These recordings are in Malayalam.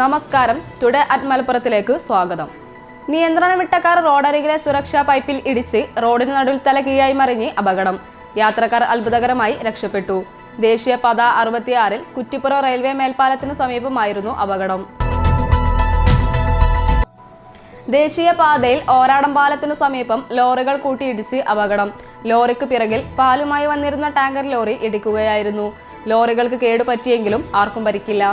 നമസ്കാരം. ടുഡേ അറ്റ് മലപ്പുറത്തിലേക്ക് സ്വാഗതം. നിയന്ത്രണം വിട്ട കാർ റോഡരികിലെ സുരക്ഷാ പൈപ്പിൽ ഇടിച്ച് റോഡിന് നടുവിൽ തല കീഴായി മറിഞ്ഞ് അപകടം. യാത്രക്കാർ അത്ഭുതകരമായി രക്ഷപ്പെട്ടു. ദേശീയ ദേശീയപാത അറുപത്തിയാറിൽ കുറ്റിപ്പുറം റെയിൽവേ മേൽപ്പാലത്തിനു സമീപമായിരുന്നു അപകടം. ദേശീയ പാതയിൽ ഓരാടം പാലത്തിനു സമീപം ലോറികൾ കൂട്ടിയിടിച്ച് അപകടം. ലോറിക്ക് പിറകിൽ പാലുമായി വന്നിരുന്ന ടാങ്കർ ലോറി ഇടിക്കുകയായിരുന്നു. ലോറികൾക്ക് കേടുപറ്റിയെങ്കിലും ആർക്കും പരിക്കില്ല.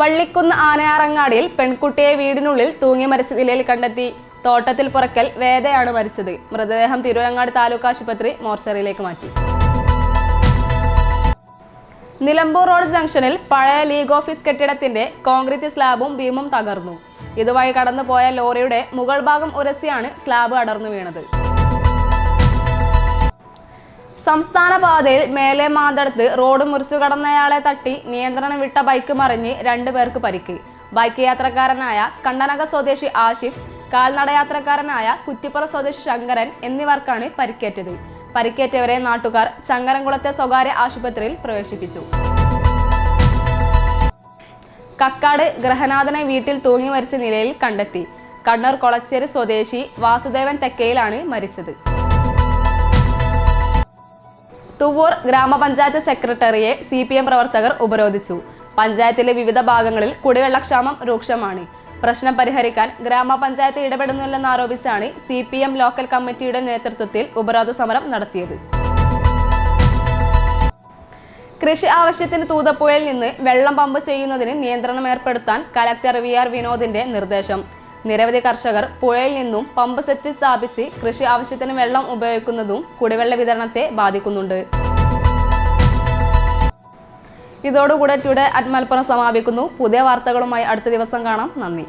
വള്ളിക്കുന്ന് ആനയാറങ്ങാടിയിൽ പെൺകുട്ടിയെ വീടിനുള്ളിൽ തൂങ്ങി മരിച്ച നിലയിൽ കണ്ടെത്തി. തോട്ടത്തിൽ പുറക്കൽ വേദയാണ് മരിച്ചത്. മൃതദേഹം തിരുവരങ്ങാട് താലൂക്ക് ആശുപത്രി മോർച്ചറിയിലേക്ക് മാറ്റി. നിലമ്പൂർ റോഡ് ജംഗ്ഷനിൽ പഴയ ലീഗ് ഓഫീസ് കെട്ടിടത്തിന്റെ കോൺക്രീറ്റ് സ്ലാബും ബീമും തകർന്നു. ഇതുവഴി കടന്നുപോയ ലോറിയുടെ മുകൾ ഭാഗം ഉരസിയാണ് സ്ലാബ് അടർന്നു വീണത്. സംസ്ഥാന പാതയിൽ മേലെ മാന്തടത്ത് റോഡ് മുറിച്ചു കടന്നയാളെ തട്ടി നിയന്ത്രണം വിട്ട ബൈക്ക് മറിഞ്ഞ് രണ്ടുപേർക്ക് പരിക്ക്. ബൈക്ക് യാത്രക്കാരനായ കണ്ടനക സ്വദേശി ആഷിഫ് കാൽനടയാത്രക്കാരനായ കുറ്റിപ്പുറ സ്വദേശി ശങ്കരൻ എന്നിവർക്കാണ് പരിക്കേറ്റത്. പരിക്കേറ്റവരെ നാട്ടുകാർ ചങ്ങരംകുളത്തെ സ്വകാര്യ ആശുപത്രിയിൽ പ്രവേശിപ്പിച്ചു. കക്കാട് ഗ്രഹനാഥനെ വീട്ടിൽ തൂങ്ങി മരിച്ച നിലയിൽ കണ്ടെത്തി. കണ്ണൂർ കൊളച്ചേരി സ്വദേശി വാസുദേവൻ തെക്കയിലാണ് മരിച്ചത്. തുവൂർ ഗ്രാമപഞ്ചായത്ത് സെക്രട്ടറിയെ സി പി എം പ്രവർത്തകർ ഉപരോധിച്ചു. പഞ്ചായത്തിലെ വിവിധ ഭാഗങ്ങളിൽ കുടിവെള്ളക്ഷാമം രൂക്ഷമാണ്. പ്രശ്നം പരിഹരിക്കാൻ ഗ്രാമപഞ്ചായത്ത് ഇടപെടുന്നില്ലെന്നാരോപിച്ചാണ് സി പി എം ലോക്കൽ കമ്മിറ്റിയുടെ നേതൃത്വത്തിൽ ഉപരോധ സമരം നടത്തിയത്. കൃഷി ആവശ്യത്തിന് തൂതപ്പുഴയിൽ നിന്ന് വെള്ളം പമ്പ് ചെയ്യുന്നതിന് നിയന്ത്രണം ഏർപ്പെടുത്താൻ കലക്ടർ വി ആർ വിനോദിന്റെ നിർദ്ദേശം. നിരവധി കർഷകർ പുഴയിൽ നിന്നും പമ്പ് സെറ്റ് സ്ഥാപിച്ച് കൃഷി ആവശ്യത്തിന് വെള്ളം ഉപയോഗിക്കുന്നതും കുടിവെള്ള വിതരണത്തെ ബാധിക്കുന്നുണ്ട്. ഇതോടുകൂടെ ടുഡേ അറ്റ് മലപ്പുറം സമാപിക്കുന്നു. പുതിയ വാർത്തകളുമായി അടുത്ത ദിവസം കാണാം. നന്ദി.